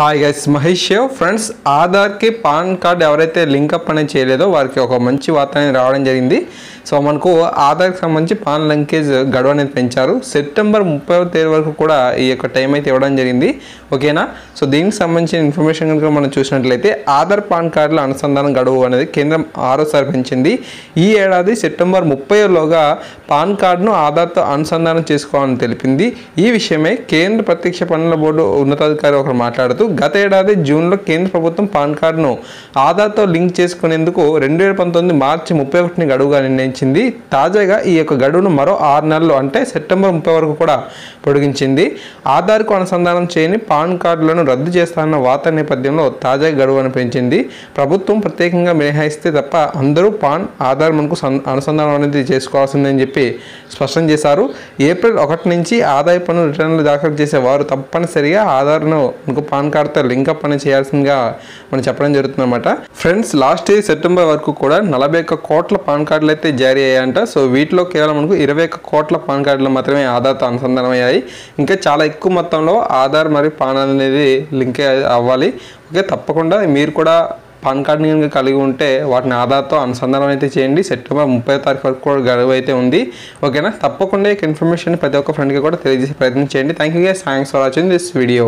Hi guys Mahesh friends ఆధార్కి PAN card ఎవరైతే link up అనేది చేయలేదో వారికి ఒక మంచి వార్త అనేది రావడం జరిగింది. సో మనకు ఆధార్కి సంబంధించి పాన్ లింకేజ్ గడువు అనేది పెంచారు. సెప్టెంబర్ ముప్పై తేదీ వరకు కూడా ఈ యొక్క టైం అయితే ఇవ్వడం జరిగింది. ఓకేనా? సో దీనికి సంబంధించిన ఇన్ఫర్మేషన్ కనుక మనం చూసినట్లయితే ఆధార్ పాన్ కార్డుల అనుసంధానం గడువు అనేది కేంద్రం ఆరోసారి పెంచింది. ఈ ఏడాది సెప్టెంబర్ ముప్పైలోగా పాన్ కార్డును ఆధార్తో అనుసంధానం చేసుకోవాలని తెలిపింది. ఈ విషయమై కేంద్ర ప్రత్యక్ష పన్నుల బోర్డు ఉన్నతాధికారి ఒకరు మాట్లాడుతూ గత ఏడాది జూన్లో కేంద్ర ప్రభుత్వం పాన్ కార్డును ఆధార్తో లింక్ చేసుకునేందుకు రెండు వేల పంతొమ్మిది మార్చి ముప్పై ఒకటిని గడువుగా నిర్ణయించింది. తాజాగా ఈ యొక్క గడువును మరో ఆరు నెలలు అంటే సెప్టెంబర్ ముప్పై వరకు కూడా పొడిగించింది. ఆధార్కు అనుసంధానం చేయని పాన్ కార్డులను రద్దు చేస్తానన్న వార్త నేపథ్యంలో తాజా గడువును పెంచింది. ప్రభుత్వం ప్రత్యేకంగా మినహాయిస్తే తప్ప అందరూ పాన్ ఆధార్ మనకు అనుసంధానం అనేది చేసుకోవాల్సిందని చెప్పి స్పష్టం చేశారు. ఏప్రిల్ ఒకటి నుంచి ఆదాయ పన్ను రిటర్న్లు దాఖలు చేసే వారు తప్పనిసరిగా ఆధార్ను మనకు పాన్ కార్డుతో లింకప్ అనేది చేయాల్సిందిగా మనం చెప్పడం జరుగుతుందన్నమాట. ఫ్రెండ్స్ లాస్ట్ ఇయర్ సెప్టెంబర్ వరకు కూడా నలభై ఒక్క కోట్ల పాన్ కార్డులు అయితే జారీ అయ్యాయంట. సో వీటిలో కేవలం మనకు ఇరవై ఒక్క కోట్ల పాన్ కార్డులు మాత్రమే ఆధార్తో అనుసంధానం అయ్యాయి. ఇంకా చాలా ఎక్కువ మొత్తంలో ఆధార్ మరియు పాన్ అనేది లింక్ అవ్వాలి. ఓకే తప్పకుండా మీరు కూడా పాన్ కార్డ్ని కనుక కలిగి ఉంటే వాటిని ఆధార్తో అనుసంధానం అయితే చేయండి. సెప్టెంబర్ ముప్పై తారీఖు వరకు కూడా గడువు అయితే ఉంది. ఓకేనా? తప్పకుండా ఈ ఇన్ఫర్మేషన్ ప్రతి ఒక్క ఫ్రెండ్కి కూడా తెలియజేసే ప్రయత్నం చేయండి. Thank you guys thanks for watching this video